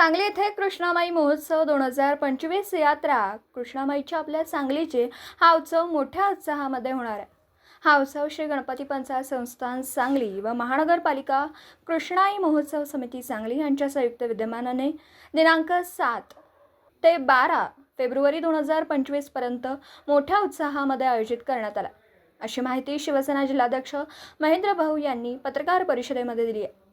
सांगली येथे कृष्णामाई महोत्सव दोन हजार पंचवीस यात्रा. कृष्णामाईच्या आपल्या सांगलीचे हा उत्सव मोठ्या उत्साहामध्ये होणार आहे. हा उत्सव श्री गणपती पंचायत संस्थान सांगली व महानगरपालिका कृष्णाई महोत्सव समिती सांगली यांच्या संयुक्त विद्यमानाने दिनांक सात ते बारा फेब्रुवारी दोन हजार पंचवीसपर्यंत मोठ्या उत्साहामध्ये आयोजित करण्यात आला. अशी माहिती शिवसेना जिल्हाध्यक्ष महेंद्र भाऊ यांनी पत्रकार परिषदेमध्ये दिली आहे.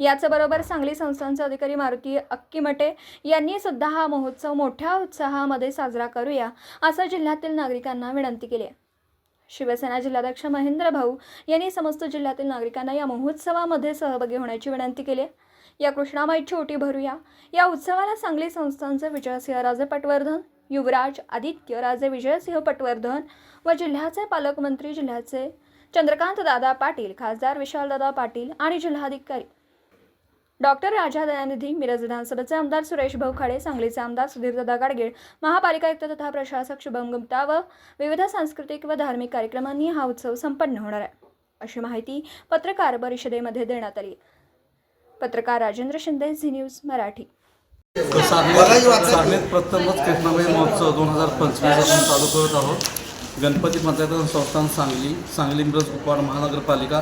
याचबरोबर सांगली संस्थांचे अधिकारी मारुती अक्कीमटे यांनी सुद्धा हा महोत्सव मोठ्या उत्साहामध्ये साजरा करूया असं जिल्ह्यातील नागरिकांना विनंती केली आहे. शिवसेना जिल्हाध्यक्ष महेंद्र भाऊ यांनी समस्त जिल्ह्यातील नागरिकांना या महोत्सवामध्ये सहभागी होण्याची विनंती केली आहे. या कृष्णामाईची ओटी भरूया. या उत्सवाला सांगली संस्थांचे विजयसिंह राजे पटवर्धन युवराज आदित्य राजे विजयसिंह पटवर्धन व जिल्ह्याचे पालकमंत्री जिल्ह्याचे चंद्रकांत दादा पाटील खासदार विशालदादा पाटील आणि जिल्हाधिकारी डॉक्टर राजा दयानिधी मिरज विधानसभेचे आमदार सुरेश भाऊ खाडे सांगलीचे आमदार सुधीरदादा गाडगीळ महापालिका आयुक्त तथा प्रशासक शुभम गुप्ता व विविध सांस्कृतिक व धार्मिक कार्यक्रमांनी हा उत्सव संपन्न होणार आहे. अशी माहिती पत्रकार परिषदेमध्ये देण्यात आली. पत्रकार राजेंद्र शिंदे झी न्यूज मराठी. सांगलीत प्रथमच कृष्णाबाई महोत्सव दोन हजार पंचवीस आपण चालू करत आहोत. गणपती पंचायत संस्थान सांगली सांगली मिरज कुपवाड महानगरपालिका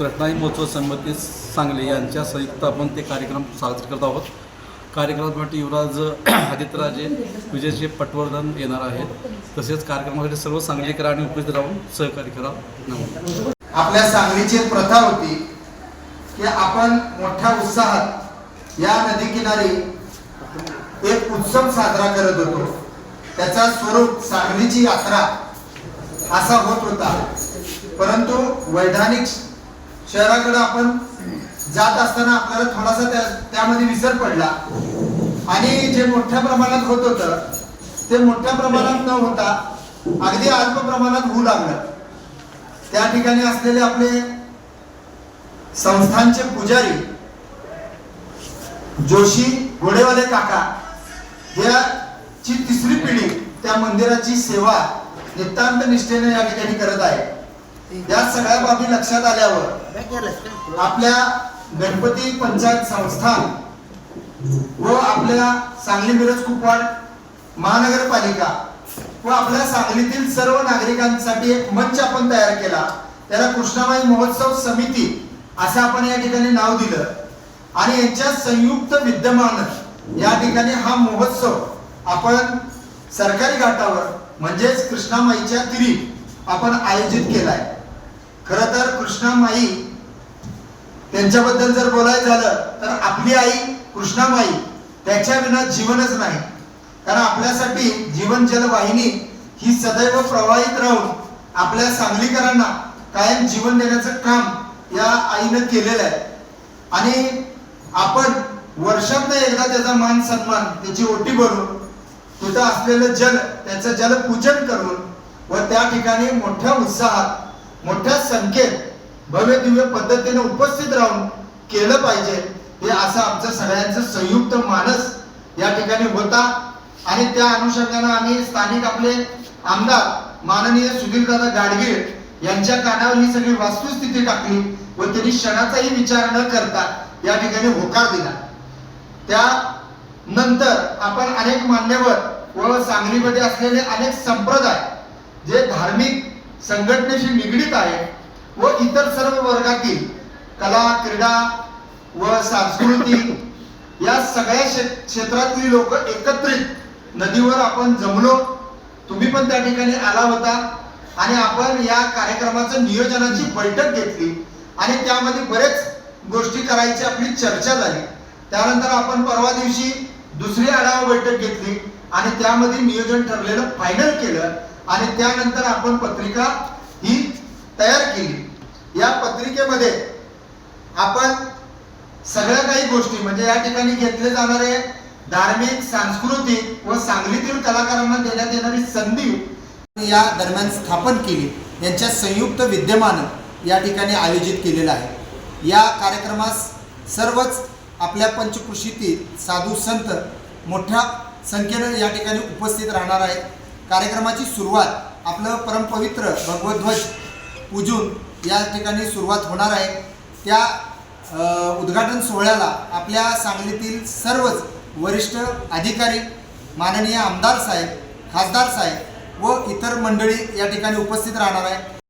रत्नाई महोत्सव समिती सांगली यांच्या संयुक्त आपण ते कार्यक्रम साजरे करत आहोत. कार्यक्रमासाठी युवराज आदित्यराजे विजयचे पटवर्धन येणार आहेत. तसेच कार्यक्रमासाठी सर्व सांगलीकर आणि उपस्थित राहून सहकार्य करा. नमस्कार. आपल्या सांगलीची एक प्रथा होती की आपण मोठ्या उत्साहात या नदीकिनारी एक उत्सव साजरा करत होतो. त्याचा स्वरूप सांगलीची यात्रा असा होत होता. परंतु वैधानिक शहराकडे आपण जात असताना आपल्याला थोडासा त्या त्यामध्ये विसर पडला. आणि जे मोठ्या प्रमाणात होत होतं ते मोठ्या प्रमाणात न होता अगदी अल्प प्रमाणात होऊ लागलं. त्या ठिकाणी असलेले आपले संस्थांचे पुजारी जोशी घोडेवाले काका याची तिसरी पिढी त्या मंदिराची सेवा नितांत निष्ठेने या ठिकाणी करत आहे. या सगळ्या बाबी लक्षात आल्यावर आपल्या गणपती पंचायत संस्थान व आपल्या सांगली मिरज कुपवाड महानगरपालिका व आपल्या सांगलीतील सर्व नागरिकांसाठी एक मंच आपण तयार केला. त्याला कृष्णाबाई महोत्सव समिती असं आपण या ठिकाणी नाव दिलं. आणि यांच्या संयुक्त विद्यमान या ठिकाणी हा महोत्सव आपण सरकारी घाटावर म्हणजेच कृष्णामाईच्या तिरी आपण आयोजित केलाय. खर तर कृष्णामाई त्यांच्याबद्दल जर बोलायचं झालं तर आपली आई कृष्णामाई त्याच्या विना जीवनच नाही. कारण आपल्यासाठी जीवन जल वाहिनी ही सदैव प्रवाहित राहून आपल्या सांगलीकरांना कायम जीवन देण्याचं काम या आईनं केलेलं आहे. आणि आपण वर्षातनं एकदा त्याचा मान सन्मान त्याची ओटी भरून तिथं असलेलं जल त्याचं जलपूजन करून व त्या ठिकाणी मोठ्या उत्साहात मोठ्या संख्येत भव्य दिव्य पद्धतीने उपस्थित राहून केलं पाहिजे हे असं आमचं सगळ्यांचं संयुक्त मानस या ठिकाणी होता. आणि त्या अनुषंगानं आम्ही स्थानिक आपले आमदार माननीय सुधीरदादा गाडगीळ यांच्या कानावर ही सगळी वास्तुस्थिती टाकली व त्यांनी क्षणाचाही विचार न करता या ठिकाणी होकार दिला. त्या नंतर आपण अनेक मान्यवर व सांगलीमध्ये असलेले अनेक संप्रदाय जे धार्मिक संघटनेशी निगडीत आहे व इतर सर्व वर्गातील कला क्रीडा व सांस्कृतिक या सगळ्या क्षे- क्षेत्रातली लोक एकत्रित नदीवर आपण जमलो. तुम्ही पण त्या ठिकाणी आला होता आणि आपण या कार्यक्रमाचं नियोजनाची बैठक घेतली आणि त्यामध्ये बरेच गोष्टी करायची आपली चर्चा झाली. त्यानंतर आपण परवा दिवशी दुसरी आढावा बैठक घेतली आणि त्यामध्ये नियोजन ठरलेलं फायनल केलं. आणि त्यानंतर आपण पत्रिका ही तयार केली. या पत्रिकेमध्ये आपण सगळ्या काही गोष्टी म्हणजे या ठिकाणी घेतले जाणारे धार्मिक सांस्कृतिक व सांगलीतील कलाकारांना देण्यात येणारी संधी या दरम्यान स्थापन केली. यांच्या संयुक्त विद्यमान या ठिकाणी आयोजित केलेलं आहे. या कार्यक्रमास सर्वच आपल्या पंचकृषीतील साधू संत मोठ्या संख्येनं या ठिकाणी उपस्थित राहणार आहेत. कार्यक्रमाची सुरुवात आपलं परमपवित्र भगवध्वज पूजून या ठिकाणी सुरुवात होणार आहे. त्या उद्घाटन सोहळ्याला आपल्या सांगलीतील सर्वच वरिष्ठ अधिकारी माननीय आमदार साहेब खासदार साहेब व इतर मंडळी या ठिकाणी उपस्थित राहणार आहे